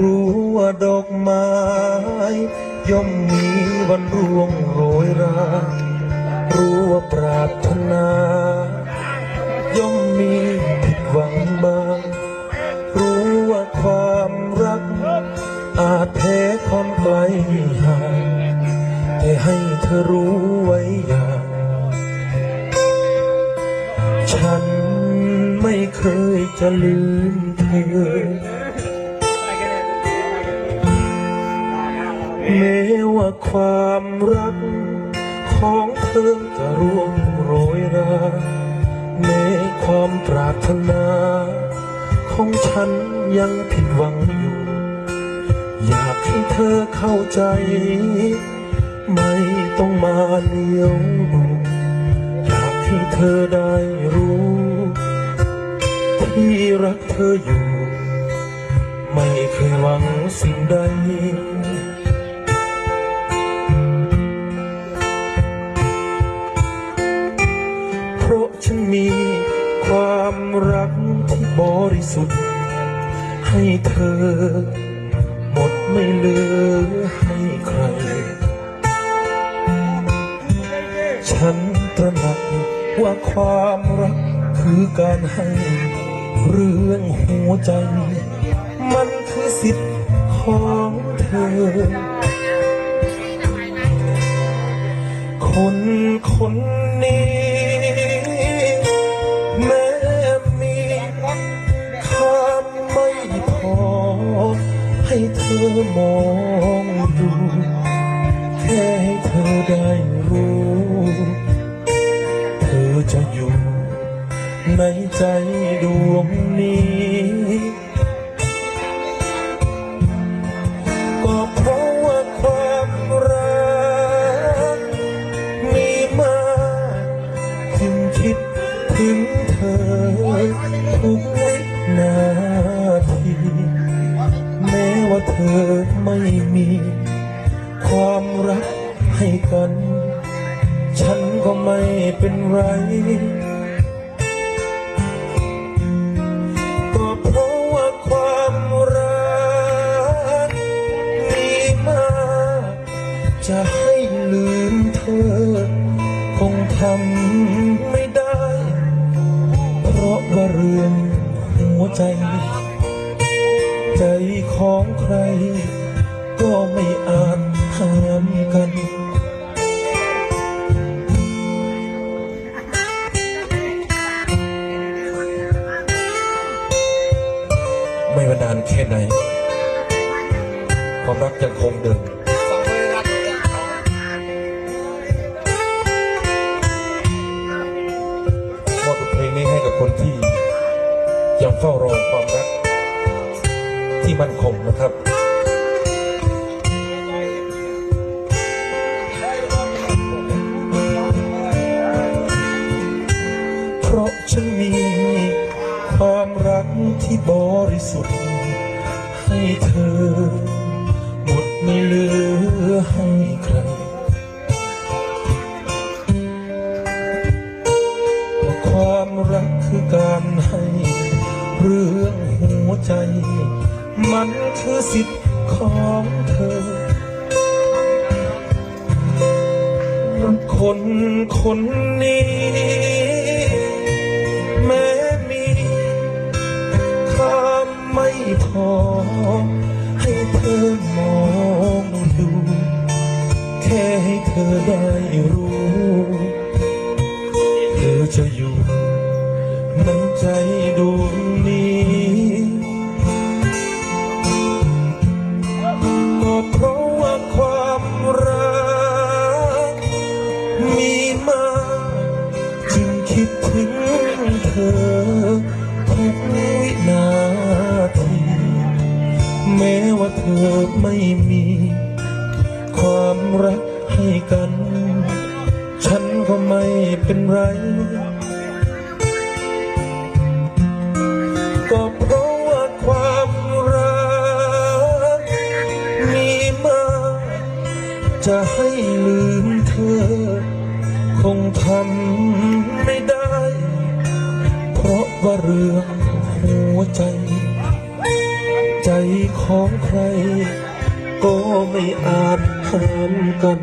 รู้ว่าดอกไม้ย่อมมีวันร่วงโรยรา รู้ว่าปรารถนา ย่อมมีผิดหวังบาง รู้ว่าความรัก อาจแพ้ความไกลห่างแต่ให้เธอรู้ไว้อย่าง ฉันไม่เคยจะลืมเธอ แม้ว่าความรัก ของเธอจะร่วงโรยราแม้ความปรารถนา ของฉันยังผิดหวังอยู่ อยากให้เธอเข้าใจ ไม่ต้องมาเลี้ยวอยากให้เธอได้รู้ ที่รักเธออยู่ ไม่เคยหวังสิ่งใด ริสุทธิ์ ให้เธอ หมดไม่เหลือให้ใคร ฉันตระหนักว่าความรักคือการให้เรื่องหัวใจ ธอมองดูแค่ให้เธอได้รู้ เธอจะอยู่ในใจดวงนี้ ก็เพราะว่าความรัก มีมาจึงคิดถึงเธอทุกวิน ม่มี ความรักให้กัน ฉันก็ไม่เป็นไร ก็เพราะว่าความรักมีมาจะให้ลืมเธอ คงทำไม่ได้ เพราะว่าเรื่องหัวใจ ใจของใคร ก็ไม่อาจห้ามกัน ไม่ว่านานแค่ไหนความรักยังคงเดินมอบบทเพลงนี้ให้กับคนที่ ยังเฝ้ารอความรักที่มั่นคงนะครับ บริสุทธิ์ ให้เธอ หมดไม่เหลือให้ใครว่าความรักคือการให้ เรื่องหัวใจ มันคือสิทธิ์ของเธอคนคนนี้ อ ให้เธอมองดู แค่ให้เธอได้รู้ เธอจะอยู่ในใจดวง แม้าเธอไม่มี ความรักให้กัน ฉันก็ไม่เป็นไร ก็เพราะว่าความรักมีมา จะให้ลืมเธอ คงทำไม่ได้ เพราะว่าเรื่องหัวใจ ก็ไม่อาจห้ามกัน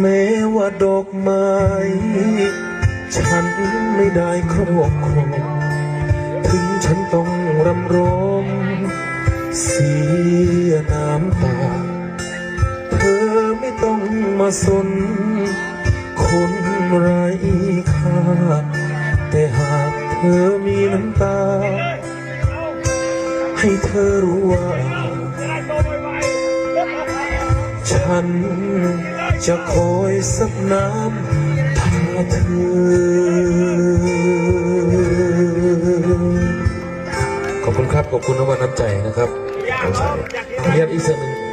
แม้ว่าดอกไม้ ฉันไม่ได้ครอบครองถึงฉันต้องรำร้องเสียน้ำตา เธอไม่ต้องมาสน คนไร้ค่าแต่หากเธอมีน้ำตา ให้เธอรู้ว่า ฉันจะคอยสักน้ำทาเธอ ขอบคุณครับ ขอบคุณน้ำวันน้ำใจนะครับขออนุญาตอีกสักหนึ่ง